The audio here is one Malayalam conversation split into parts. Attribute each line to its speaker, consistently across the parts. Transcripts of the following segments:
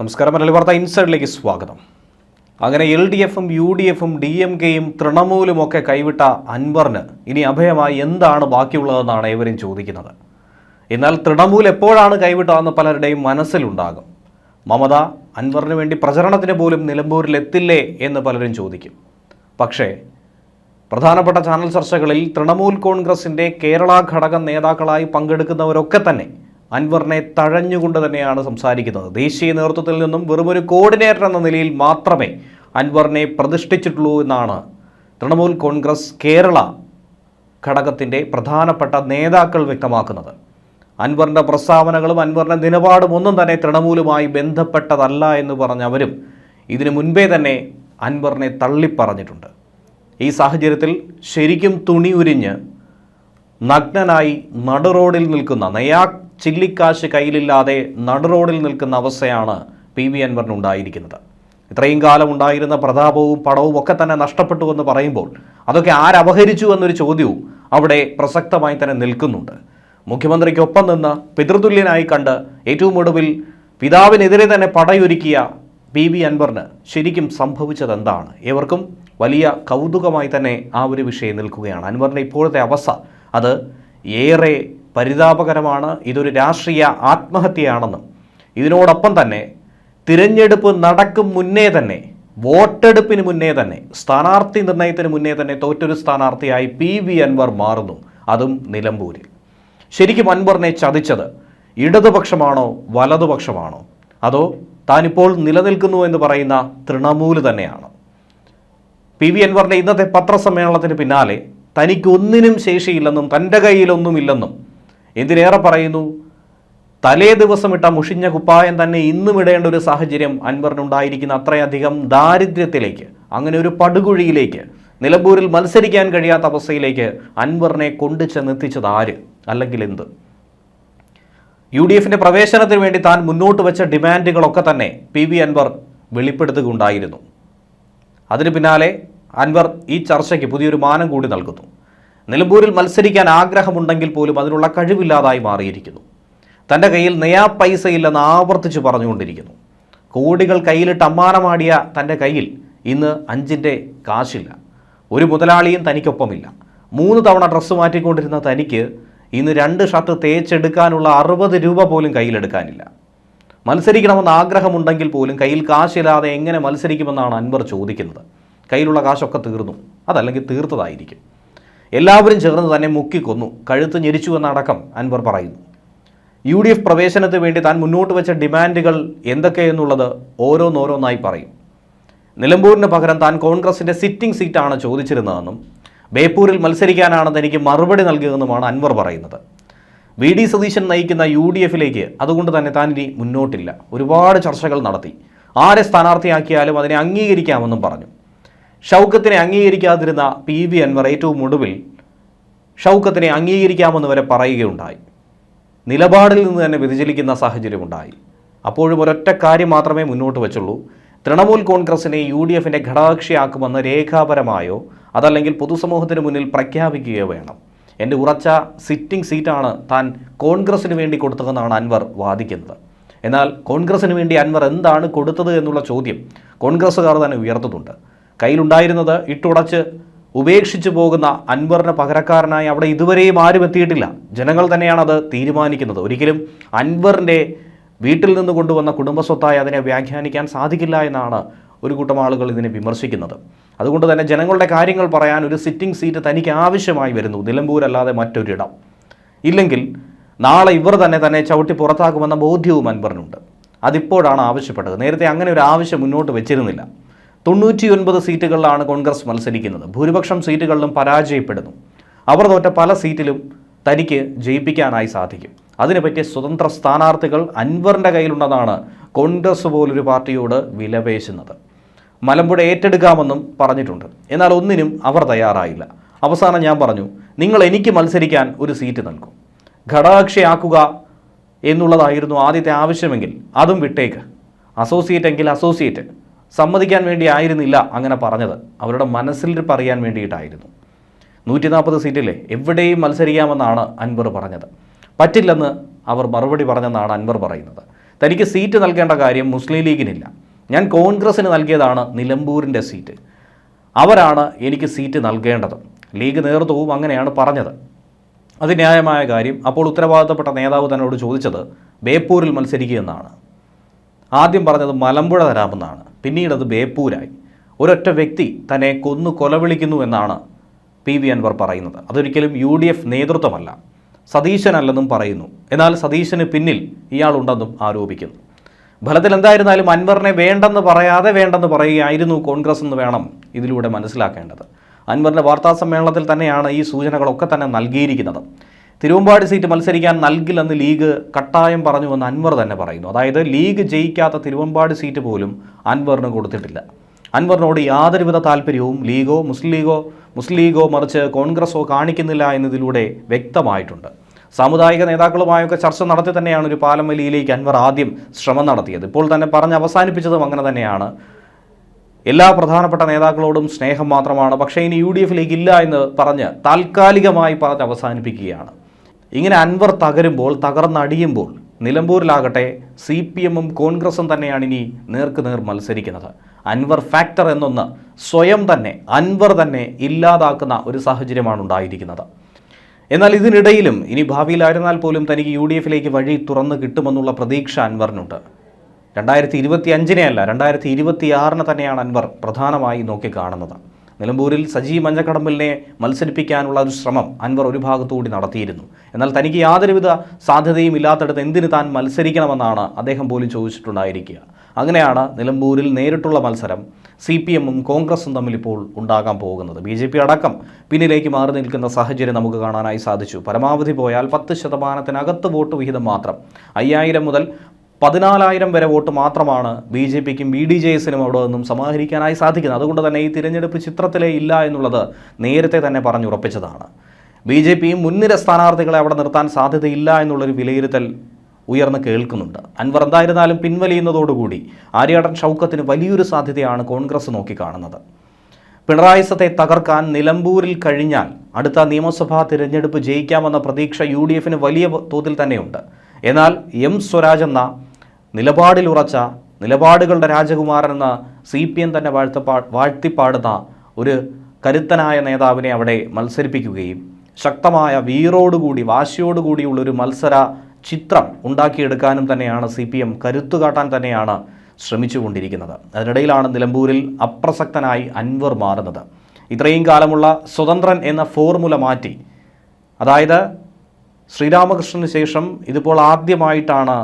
Speaker 1: നമസ്കാരം. മലയാളി വാർത്ത ഇൻസൈഡിലേക്ക് സ്വാഗതം. അങ്ങനെ എൽ ഡി എഫും യു ഡി എഫും ഡി എം കെയും തൃണമൂലും ഒക്കെ കൈവിട്ട അൻവറിന് ഇനി അഭയമായി എന്താണ് ബാക്കിയുള്ളതെന്നാണ് ഏവരും ചോദിക്കുന്നത്. എന്നാൽ തൃണമൂൽ എപ്പോഴാണ് കൈവിട്ടതെന്ന് പലരുടെയും മനസ്സിലുണ്ടാകും. മമത അൻവറിന് വേണ്ടി പ്രചരണത്തിന് പോലും നിലമ്പൂരിൽ എത്തില്ലേ എന്ന് പലരും ചോദിക്കും. പക്ഷേ പ്രധാനപ്പെട്ട ചാനൽ ചർച്ചകളിൽ തൃണമൂൽ കോൺഗ്രസിന്റെ കേരള ഘടകം നേതാക്കളായി പങ്കെടുക്കുന്നവരൊക്കെ തന്നെ അൻവറിനെ തഴഞ്ഞുകൊണ്ട് തന്നെയാണ് സംസാരിക്കുന്നത്. ദേശീയ നേതൃത്വത്തിൽ നിന്നും വെറും ഒരു കോർഡിനേറ്റർ എന്ന നിലയിൽ മാത്രമേ അൻവറിനെ പ്രതിഷ്ഠിച്ചിട്ടുള്ളൂ എന്നാണ് തൃണമൂൽ കോൺഗ്രസ് കേരള ഘടകത്തിന്റെ പ്രധാനപ്പെട്ട നേതാക്കൾ വ്യക്തമാക്കുന്നത്. അൻവറിന്റെ പ്രസ്താവനകളും അൻവറിന്റെ നിലപാടും ഒന്നും തന്നെ തൃണമൂലുമായി ബന്ധപ്പെട്ടതല്ല എന്ന് പറഞ്ഞവരും ഇതിനു മുൻപേ തന്നെ അൻവറിനെ തള്ളിപ്പറഞ്ഞിട്ടുണ്ട്. ഈ സാഹചര്യത്തിൽ ശരിക്കും തുണി ഉരിഞ്ഞ് നഗ്നനായി നടുറോഡിൽ നിൽക്കുന്ന നയാ ചില്ലിക്കാശ് കയ്യിലില്ലാതെ നടുറോഡിൽ നിൽക്കുന്ന അവസ്ഥയാണ് പി വി അൻവറിനുണ്ടായിരിക്കുന്നത് ഇത്രയും കാലം ഉണ്ടായിരുന്ന പ്രതാപവും പടവും ഒക്കെ തന്നെ നഷ്ടപ്പെട്ടു എന്ന് പറയുമ്പോൾ അതൊക്കെ ആരപഹരിച്ചു എന്നൊരു ചോദ്യവും അവിടെ പ്രസക്തമായി തന്നെ നിൽക്കുന്നുണ്ട്. മുഖ്യമന്ത്രിക്കൊപ്പം നിന്ന് പിതൃതുല്യനായി കണ്ട് ഏറ്റവും ഒടുവിൽ പിതാവിനെതിരെ തന്നെ പടയൊരുക്കിയ പി വി അൻവറിന് ശരിക്കും സംഭവിച്ചത് എന്താണ് ഏവർക്കും വലിയ കൗതുകമായി തന്നെ ആ ഒരു വിഷയം നിൽക്കുകയാണ്. അൻവറിന്റെ ഇപ്പോഴത്തെ അവസ്ഥ അത് ഏറെ പരിതാപകരമാണ്. ഇതൊരു രാഷ്ട്രീയ ആത്മഹത്യയാണെന്നും ഇതിനോടൊപ്പം തന്നെ തിരഞ്ഞെടുപ്പ് നടക്കും മുന്നേ തന്നെ വോട്ടെടുപ്പിന് മുന്നേ തന്നെ സ്ഥാനാർത്ഥി നിർണയത്തിന് മുന്നേ തന്നെ തോറ്റൊരു സ്ഥാനാർത്ഥിയായി പി വി അൻവർ മാറുന്നു. അതും നിലമ്പൂരിൽ. ശരിക്കും അൻവറിനെ ചതിച്ചത് ഇടതുപക്ഷമാണോ വലതുപക്ഷമാണോ? അതോ താനിപ്പോൾ നിലനിൽക്കുന്നു എന്ന് പറയുന്ന തൃണമൂൽ തന്നെയാണ്? പി വി അൻവറിന്റെ ഇന്നത്തെ പത്രസമ്മേളനത്തിന് പിന്നാലെ തനിക്കൊന്നിനും ശേഷിയില്ലെന്നും തന്റെ കയ്യിലൊന്നുമില്ലെന്നും എന്തിനേറെ പറയുന്നു? തലേ ദിവസം ഇട്ട മുഷിഞ്ഞ കുപ്പായം തന്നെ ഇന്നും ഇടേണ്ട ഒരു സാഹചര്യം അൻവറിനുണ്ടായിരിക്കുന്ന അത്രയധികം ദാരിദ്ര്യത്തിലേക്ക് അങ്ങനെ ഒരു പടുകുഴിയിലേക്ക് നിലമ്പൂരിൽ മത്സരിക്കാൻ കഴിയാത്ത അവസ്ഥയിലേക്ക് അൻവറിനെ കൊണ്ടു ചെന്നെത്തിച്ചത് ആര്? അല്ലെങ്കിൽ എന്ത്? യു ഡി എഫിന്റെ പ്രവേശനത്തിന് വേണ്ടി താൻ മുന്നോട്ട് വെച്ച ഡിമാൻഡുകളൊക്കെ തന്നെ പി വി അൻവർ വെളിപ്പെടുത്തുകയുണ്ടായിരുന്നു. അതിന് പിന്നാലെ അൻവർ ഈ ചർച്ചയ്ക്ക് പുതിയൊരു മാനം കൂടി നൽകുന്നു. നിലമ്പൂരിൽ മത്സരിക്കാൻ ആഗ്രഹമുണ്ടെങ്കിൽ പോലും അതിനുള്ള കഴിവില്ലാതായി മാറിയിരിക്കുന്നു. തന്റെ കയ്യിൽ നയാ പൈസയില്ലെന്ന് ആവർത്തിച്ച് പറഞ്ഞുകൊണ്ടിരിക്കുന്നു. കോടികൾ കയ്യിലിട്ട് അമ്മാനമാടിയ തന്റെ കയ്യിൽ ഇന്ന് അഞ്ചിന്റെ കാശില്ല. ഒരു മുതലാളിയും തനിക്കൊപ്പമില്ല. മൂന്ന് തവണ ഡ്രസ്സ് മാറ്റിക്കൊണ്ടിരുന്ന തനിക്ക് ഇന്ന് രണ്ട് ഷർട്ട് തേച്ചെടുക്കാനുള്ള അറുപത് രൂപ പോലും കയ്യിലെടുക്കാനില്ല. മത്സരിക്കണമെന്ന് ആഗ്രഹമുണ്ടെങ്കിൽ പോലും കയ്യിൽ കാശില്ലാതെ എങ്ങനെ മത്സരിക്കുമെന്നാണ് അൻവർ ചോദിക്കുന്നത്. കയ്യിലുള്ള കാശൊക്കെ തീർന്നു. അതല്ലെങ്കിൽ തീർത്തതായിരിക്കും. എല്ലാവരും ചേർന്ന് തന്നെ മുക്കിക്കൊന്നു. കഴുത്ത് ഞെരിച്ചു എന്നടക്കം അൻവർ പറയുന്നു. യു ഡി എഫ് പ്രവേശനത്തിന് വേണ്ടി താൻ മുന്നോട്ട് വെച്ച ഡിമാൻഡുകൾ എന്തൊക്കെയെന്നുള്ളത് ഓരോന്നോരോന്നായി പറയും. നിലമ്പൂരിന് പകരം താൻ കോൺഗ്രസിന്റെ സിറ്റിംഗ് സീറ്റാണ് ചോദിച്ചിരുന്നതെന്നും ബേപ്പൂരിൽ മത്സരിക്കാനാണ് തനിക്ക് മറുപടി നൽകിയതെന്നുമാണ് അൻവർ പറയുന്നത്. വി ഡി സതീശൻ നയിക്കുന്ന യു ഡി എഫിലേക്ക് അതുകൊണ്ട് തന്നെ താൻ ഇനി മുന്നോട്ടില്ല. ഒരുപാട് ചർച്ചകൾ നടത്തി. ആരെ സ്ഥാനാർത്ഥിയാക്കിയാലും അതിനെ അംഗീകരിക്കാമെന്നും പറഞ്ഞു. ഷൗക്കത്തിനെ അംഗീകരിക്കാതിരുന്ന പി വി അൻവർ ഏറ്റവും ഒടുവിൽ ഷൗക്കത്തിനെ അംഗീകരിക്കാമെന്ന് വരെ പറയുകയുണ്ടായി. നിലപാടിൽ നിന്ന് തന്നെ വ്യതിചലിക്കുന്ന സാഹചര്യമുണ്ടായി. അപ്പോഴും ഒരൊറ്റ കാര്യം മാത്രമേ മുന്നോട്ട് വെച്ചുള്ളൂ. തൃണമൂൽ കോൺഗ്രസിനെ യു ഡി എഫിന്റെ ഘടകകക്ഷിയാക്കുമെന്ന് രേഖാപരമായോ അതല്ലെങ്കിൽ പൊതുസമൂഹത്തിന് മുന്നിൽ പ്രഖ്യാപിക്കുകയോ വേണം. എന്റെ ഉറച്ച സിറ്റിംഗ് സീറ്റാണ് താൻ കോൺഗ്രസിന് വേണ്ടി കൊടുത്തതെന്നാണ് അൻവർ വാദിക്കുന്നത്. എന്നാൽ കോൺഗ്രസിന് വേണ്ടി അൻവർ എന്താണ് കൊടുത്തത് എന്നുള്ള ചോദ്യം കോൺഗ്രസ്സുകാർ തന്നെ ഉയർത്തുന്നുണ്ട്. കയ്യിലുണ്ടായിരുന്നത് ഇട്ടുടച്ച് ഉപേക്ഷിച്ചു പോകുന്ന അൻവറിന് പകരക്കാരനായി അവിടെ ഇതുവരെയും ആരും എത്തിയിട്ടില്ല. ജനങ്ങൾ തന്നെയാണത് തീരുമാനിക്കുന്നത്. ഒരിക്കലും അൻവറിന്റെ വീട്ടിൽ നിന്ന് കൊണ്ടുവന്ന കുടുംബസ്വത്തായി അതിനെ വ്യാഖ്യാനിക്കാൻ സാധിക്കില്ല എന്നാണ് ഒരു കൂട്ടം ആളുകൾ ഇതിനെ വിമർശിക്കുന്നത്. അതുകൊണ്ട് തന്നെ ജനങ്ങളുടെ കാര്യങ്ങൾ പറയാൻ ഒരു സിറ്റിംഗ് സീറ്റ് തനിക്ക് ആവശ്യമായി വരുന്നു. നിലമ്പൂരല്ലാതെ മറ്റൊരിടം. ഇല്ലെങ്കിൽ നാളെ ഇവർ തന്നെ തന്നെ ചവിട്ടി പുറത്താക്കുമെന്ന ബോധ്യവും അൻവറിനുണ്ട്. അതിപ്പോഴാണ് ആവശ്യപ്പെട്ടത്. നേരത്തെ അങ്ങനെ ഒരു ആവശ്യം മുന്നോട്ട് വെച്ചിരുന്നില്ല. തൊണ്ണൂറ്റിയൊൻപത് സീറ്റുകളിലാണ് കോൺഗ്രസ് മത്സരിക്കുന്നത്. ഭൂരിപക്ഷം സീറ്റുകളിലും പരാജയപ്പെടുന്നു. അവർ തോറ്റ പല സീറ്റിലും തനിക്ക് ജയിപ്പിക്കാനായി സാധിക്കും. അതിന് പറ്റിയ സ്വതന്ത്ര സ്ഥാനാർത്ഥികൾ അൻവറിന്റെ കയ്യിലുണ്ടെന്നാണ് കോൺഗ്രസ് പോലൊരു പാർട്ടിയോട് വിലപേശുന്നത്. മലമ്പുഴ ഏറ്റെടുക്കാമെന്നും പറഞ്ഞിട്ടുണ്ട്. എന്നാൽ ഒന്നിനും അവർ തയ്യാറായില്ല. അവസാനം ഞാൻ പറഞ്ഞു നിങ്ങൾ എനിക്ക് മത്സരിക്കാൻ ഒരു സീറ്റ് നൽകും. ഘടകകക്ഷിയാക്കുക എന്നുള്ളതായിരുന്നു ആദ്യത്തെ ആവശ്യമെങ്കിൽ അതും വിട്ടേക്ക്. അസോസിയേറ്റ് എങ്കിൽ അസോസിയേറ്റ്. സമ്മതിക്കാൻ വേണ്ടി ആയിരുന്നില്ല അങ്ങനെ പറഞ്ഞത്. അവരുടെ മനസ്സിൽ പറയാൻ വേണ്ടിയിട്ടായിരുന്നു. നൂറ്റി നാൽപ്പത് സീറ്റിലെ എവിടെയും മത്സരിക്കാമെന്നാണ് അൻവർ പറഞ്ഞത്. പറ്റില്ലെന്ന് അവർ മറുപടി പറഞ്ഞെന്നാണ് അൻവർ പറയുന്നത്. തനിക്ക് സീറ്റ് നൽകേണ്ട കാര്യം മുസ്ലിം ലീഗിനില്ല. ഞാൻ കോൺഗ്രസ്സിന് നൽകിയതാണ് നിലമ്പൂരിന്റെ സീറ്റ്. അവരാണ് എനിക്ക് സീറ്റ് നൽകേണ്ടത്. ലീഗ് നേതൃത്വവും അങ്ങനെയാണ് പറഞ്ഞത്. അത് ന്യായമായ കാര്യം അപ്പോൾ ഉത്തരവാദിത്തപ്പെട്ട നേതാവ് തന്നോട് ചോദിച്ചത് ബേപ്പൂരിൽ മത്സരിക്കുമെന്നാണ് ആദ്യം പറഞ്ഞത് മലമ്പുഴ തരാമെന്നാണ്. പിന്നീട് അത് ബേപ്പൂരായി. ഒരൊറ്റ വ്യക്തി തന്നെ കൊന്നു കൊലവിളിക്കുന്നു എന്നാണ് പി വി അൻവർ പറയുന്നത്. അതൊരിക്കലും യു ഡി എഫ് നേതൃത്വമല്ല സതീശനല്ലെന്നും പറയുന്നു. എന്നാൽ സതീശന് പിന്നിൽ ഇയാളുണ്ടെന്നും ആരോപിക്കുന്നു. ഫലത്തിൽ എന്തായിരുന്നാലും അൻവറിനെ വേണ്ടെന്ന് പറയാതെ വേണ്ടെന്ന് പറയുകയായിരുന്നു കോൺഗ്രസ് എന്ന് വേണം ഇതിലൂടെ മനസ്സിലാക്കേണ്ടത്. അൻവറിന്റെ വാർത്താ സമ്മേളനത്തിൽ തന്നെയാണ് ഈ സൂചനകളൊക്കെ തന്നെ നൽകിയിരിക്കുന്നത്. തിരുവമ്പാടി സീറ്റ് മത്സരിക്കാൻ നൽകില്ലെന്ന് ലീഗ് കട്ടായം പറഞ്ഞുവെന്ന് അൻവർ തന്നെ പറയുന്നു. അതായത് ലീഗ് ജയിക്കാത്ത തിരുവമ്പാടി സീറ്റ് പോലും അൻവറിന് കൊടുത്തിട്ടില്ല. അൻവറിനോട് യാതൊരുവിധ താല്പര്യവും ലീഗോ മുസ്ലിം ലീഗോ മുസ്ലിം ലീഗോ മറിച്ച് കോൺഗ്രസോ കാണിക്കുന്നില്ല എന്നതിലൂടെ വ്യക്തമായിട്ടുണ്ട്. സാമുദായിക നേതാക്കളുമായൊക്കെ ചർച്ച നടത്തി തന്നെയാണ് ഒരു പാലം വലിയിലേക്ക് അൻവർ ആദ്യം ശ്രമം നടത്തിയത്. ഇപ്പോൾ തന്നെ പറഞ്ഞ് അവസാനിപ്പിച്ചതും അങ്ങനെ തന്നെയാണ്. എല്ലാ പ്രധാനപ്പെട്ട നേതാക്കളോടും സ്നേഹം മാത്രമാണ്. പക്ഷേ ഇനി യു ഡി എഫിലേക്ക് ഇല്ല എന്ന് പറഞ്ഞ് താൽക്കാലികമായി പറഞ്ഞ് അവസാനിപ്പിക്കുകയാണ്. ഇങ്ങനെ അൻവർ തകരുമ്പോൾ തകർന്നടിയുമ്പോൾ നിലമ്പൂരിലാകട്ടെ സി പി എമ്മും കോൺഗ്രസും തന്നെയാണ് ഇനി നേർക്ക് നേർ മത്സരിക്കുന്നത്. അൻവർ ഫാക്ടർ എന്നൊന്ന് സ്വയം തന്നെ അൻവർ തന്നെ ഇല്ലാതാക്കുന്ന ഒരു സാഹചര്യമാണ് ഉണ്ടായിരിക്കുന്നത്. എന്നാൽ ഇതിനിടയിലും ഇനി ഭാവിയിലായിരുന്നാൽ പോലും തനിക്ക് യു ഡി എഫിലേക്ക് വഴി തുറന്നു കിട്ടുമെന്നുള്ള പ്രതീക്ഷ അൻവറിനുണ്ട്. രണ്ടായിരത്തി ഇരുപത്തി അഞ്ചിനെ അല്ല രണ്ടായിരത്തി ഇരുപത്തി ആറിന് തന്നെയാണ് അൻവർ പ്രധാനമായി നോക്കിക്കാണുന്നത്. നിലമ്പൂരിൽ സജി മഞ്ഞക്കടമ്പലിനെ മത്സരിപ്പിക്കാനുള്ള ഒരു ശ്രമം അൻവർ ഒരു ഭാഗത്തുകൂടി നടത്തിയിരുന്നു. എന്നാൽ തനിക്ക് യാതൊരുവിധ സാധ്യതയും ഇല്ലാത്തടത്ത് എന്തിന് താൻ മത്സരിക്കണമെന്നാണ് അദ്ദേഹം പോലും ചോദിച്ചിട്ടുണ്ടായിരിക്കുക. അങ്ങനെയാണ് നിലമ്പൂരിൽ നേരിട്ടുള്ള മത്സരം സി പി എമ്മും കോൺഗ്രസും തമ്മിൽ ഇപ്പോൾ ഉണ്ടാകാൻ പോകുന്നത്. ബി ജെ പി അടക്കം പിന്നിലേക്ക് മാറി നിൽക്കുന്ന സാഹചര്യം നമുക്ക് കാണാനായി സാധിച്ചു. പരമാവധി പോയാൽ പത്ത് ശതമാനത്തിനകത്ത് വോട്ട് വിഹിതം മാത്രം. അയ്യായിരം മുതൽ പതിനാലായിരം വരെ വോട്ട് മാത്രമാണ് ബി ജെ പിക്കും ബി ഡി ജെ എസിനും അവിടെ നിന്നും സമാഹരിക്കാനായി സാധിക്കുന്നത്. അതുകൊണ്ട് തന്നെ ഈ തിരഞ്ഞെടുപ്പ് ചിത്രത്തിലേ ഇല്ല എന്നുള്ളത് നേരത്തെ തന്നെ പറഞ്ഞുറപ്പിച്ചതാണ്. ബി ജെ പിയും മുൻനിര സ്ഥാനാർത്ഥികളെ അവിടെ നിർത്താൻ സാധ്യതയില്ല എന്നുള്ളൊരു വിലയിരുത്തൽ ഉയർന്ന് കേൾക്കുന്നുണ്ട്. അൻവർ എന്തായിരുന്നാലും പിൻവലിയുന്നതോടുകൂടി ആര്യാടൻ ഷൗക്കത്തിന് വലിയൊരു സാധ്യതയാണ് കോൺഗ്രസ് നോക്കിക്കാണുന്നത്. പിണറായി സത്തെ തകർക്കാൻ നിലമ്പൂരിൽ കഴിഞ്ഞാൽ അടുത്ത നിയമസഭാ തിരഞ്ഞെടുപ്പ് ജയിക്കാമെന്ന പ്രതീക്ഷ യു വലിയ തോതിൽ തന്നെയുണ്ട്. എന്നാൽ എം സ്വരാജ് എന്ന നിലപാടിലുറച്ച നിലപാടുകളുടെ രാജകുമാരൻ എന്ന സി പി എം തന്നെ വാഴ്ത്തപ്പാ വാഴ്ത്തിപ്പാടുന്ന ഒരു കരുത്തനായ നേതാവിനെ അവിടെ മത്സരിപ്പിക്കുകയും ശക്തമായ വീറോടുകൂടി വാശിയോടുകൂടിയുള്ളൊരു മത്സര ചിത്രം ഉണ്ടാക്കിയെടുക്കാനും തന്നെയാണ് സി പി എം കരുത്തുകാട്ടാൻ തന്നെയാണ് ശ്രമിച്ചുകൊണ്ടിരിക്കുന്നത്. അതിനിടയിലാണ് നിലമ്പൂരിൽ അപ്രസക്തനായി അൻവർ മാറുന്നത്. ഇത്രയും കാലമുള്ള സ്വതന്ത്രൻ എന്ന ഫോർമുല മാറ്റി അതായത് ശ്രീരാമകൃഷ്ണന് ശേഷം ഇതിപ്പോൾ ആദ്യമായിട്ടാണ്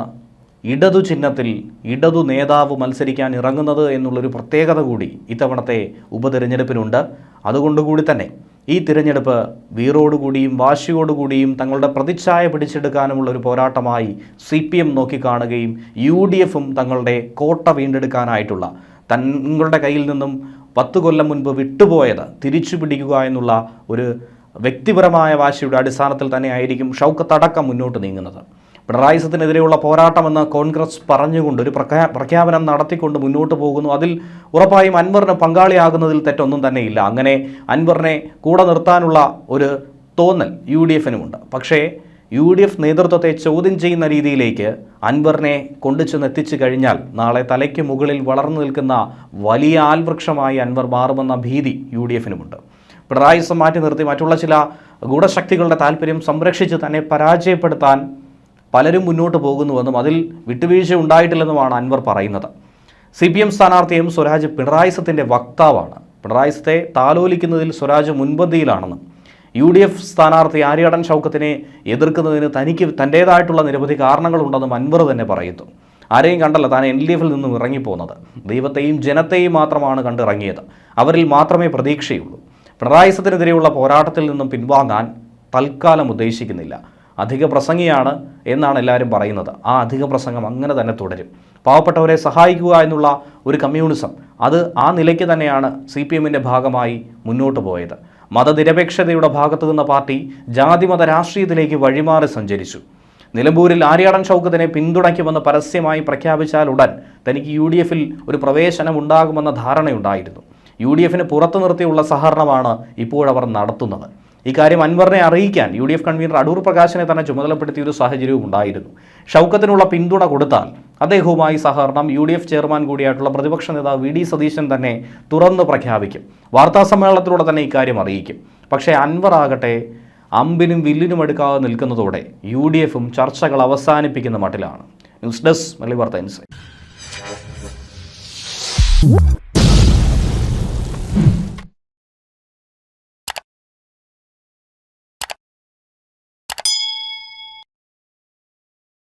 Speaker 1: ഇടതു ചിഹ്നത്തിൽ ഇടതു നേതാവ് മത്സരിക്കാൻ ഇറങ്ങുന്നത് എന്നുള്ളൊരു പ്രത്യേകത കൂടി ഇത്തവണത്തെ ഉപതെരഞ്ഞെടുപ്പിനുണ്ട് അതുകൊണ്ടുകൂടി തന്നെ ഈ തിരഞ്ഞെടുപ്പ് വീറോടുകൂടിയും വാശിയോടുകൂടിയും തങ്ങളുടെ പ്രതിച്ഛായ പിടിച്ചെടുക്കാനുമുള്ള ഒരു പോരാട്ടമായി സി പി എം നോക്കിക്കാണുകയും യു ഡി എഫും തങ്ങളുടെ കോട്ട വീണ്ടെടുക്കാനായിട്ടുള്ള തങ്ങളുടെ കയ്യിൽ നിന്നും പത്ത് കൊല്ലം മുൻപ് വിട്ടുപോയത് തിരിച്ചു പിടിക്കുക എന്നുള്ള ഒരു വ്യക്തിപരമായ വാശിയുടെ അടിസ്ഥാനത്തിൽ തന്നെയായിരിക്കും ഷൗക്കത്തടക്കം മുന്നോട്ട് നീങ്ങുന്നത്. പിണറായി സത്തിനെതിരെയുള്ള പോരാട്ടമെന്ന് കോൺഗ്രസ് പറഞ്ഞുകൊണ്ട് ഒരു പ്രഖ്യാപനം നടത്തിക്കൊണ്ട് മുന്നോട്ട് പോകുന്നു. അതിൽ ഉറപ്പായും അൻവറിന് പങ്കാളിയാകുന്നതിൽ തെറ്റൊന്നും തന്നെയില്ല. അങ്ങനെ അൻവറിനെ കൂടെ നിർത്താനുള്ള ഒരു തോന്നൽ യു ഡി എഫിനുമുണ്ട് പക്ഷേ യു ഡി എഫ് നേതൃത്വത്തെ ചോദ്യം ചെയ്യുന്ന രീതിയിലേക്ക് അൻവറിനെ കൊണ്ടുചെന്ന് എത്തിച്ചു കഴിഞ്ഞാൽ നാളെ തലയ്ക്ക് മുകളിൽ വളർന്നു നിൽക്കുന്ന വലിയ ആൽവൃക്ഷമായി അൻവർ മാറുമെന്ന ഭീതി യു ഡി എഫിനുമുണ്ട് പിണറായി മാറ്റി നിർത്തി മറ്റുള്ള ചില ഗൂഢശക്തികളുടെ താല്പര്യം സംരക്ഷിച്ച് തന്നെ പരാജയപ്പെടുത്താൻ പലരും മുന്നോട്ട് പോകുന്നുവെന്നും അതിൽ വിട്ടുവീഴ്ച ഉണ്ടായിട്ടില്ലെന്നുമാണ് അൻവർ പറയുന്നത്. സി പി എം സ്ഥാനാർത്ഥി എം സ്വരാജ് പിണറായി സത്തിന്റെ വക്താവാണ്. പിണറായിസത്തെ താലോലിക്കുന്നതിൽ സ്വരാജ് മുൻപന്തിയിലാണെന്നും യു ഡി എഫ് സ്ഥാനാർത്ഥി ആര്യാടൻ ഷൗക്കത്തിനെ എതിർക്കുന്നതിന് തനിക്ക് തന്റേതായിട്ടുള്ള നിരവധി കാരണങ്ങളുണ്ടെന്നും അൻവർ തന്നെ പറയുന്നു. ആരെയും കണ്ടല്ല താൻ എൽ ഡി എഫിൽ നിന്നും ഇറങ്ങിപ്പോകുന്നത് ദൈവത്തെയും ജനത്തെയും മാത്രമാണ് കണ്ടിറങ്ങിയത്. അവരിൽ മാത്രമേ പ്രതീക്ഷയുള്ളൂ. പിണറായിസത്തിനെതിരെയുള്ള പോരാട്ടത്തിൽ നിന്നും പിൻവാങ്ങാൻ തൽക്കാലം ഉദ്ദേശിക്കുന്നില്ല. അധിക പ്രസംഗിയാണ് എന്നാണ് എല്ലാവരും പറയുന്നത്. ആ അധിക പ്രസംഗം അങ്ങനെ തന്നെ തുടരും. പാവപ്പെട്ടവരെ സഹായിക്കുക എന്നുള്ള ഒരു കമ്മ്യൂണിസം അത് ആ നിലയ്ക്ക് തന്നെയാണ് സി പി എമ്മിന്റെ ഭാഗമായി മുന്നോട്ട് പോയത്. മതനിരപേക്ഷതയുടെ ഭാഗത്തു നിന്ന പാർട്ടി ജാതിമത രാഷ്ട്രീയത്തിലേക്ക് വഴിമാറി സഞ്ചരിച്ചു. നിലമ്പൂരിൽ ആര്യാടൻ ഷൗക്കത്തിനെ പിന്തുണയ്ക്കുമെന്ന് പരസ്യമായി പ്രഖ്യാപിച്ചാൽ ഉടൻ തനിക്ക് യു ഡി എഫിൽ ഒരു പ്രവേശനം ഉണ്ടാകുമെന്ന ധാരണയുണ്ടായിരുന്നു. യു ഡി എഫിന് പുറത്തു നിർത്തിയുള്ള സഹകരണമാണ് ഇപ്പോഴവർ നടത്തുന്നത്. ഇക്കാര്യം അൻവറിനെ അറിയിക്കാൻ U D F convenor Adoor പ്രകാശിനെ തന്നെ ചുമതലപ്പെടുത്തിയ ഒരു സാഹചര്യവും ഉണ്ടായിരുന്നു. ഷൗക്കത്തിനുള്ള പിന്തുണ കൊടുത്താൽ അദ്ദേഹവുമായി സഹകരണം യു ഡി എഫ് ചെയർമാൻ കൂടിയായിട്ടുള്ള പ്രതിപക്ഷ നേതാവ് വി ഡി സതീശൻ തന്നെ തുറന്ന് പ്രഖ്യാപിക്കും. വാർത്താ സമ്മേളനത്തിലൂടെ തന്നെ ഇക്കാര്യം അറിയിക്കും. പക്ഷേ അൻവർ ആകട്ടെ അമ്പിനും വില്ലിനും എടുക്കാതെ നിൽക്കുന്നതോടെ യു ഡി എഫും ചർച്ചകൾ അവസാനിപ്പിക്കുന്ന മട്ടിലാണ്. News desk insight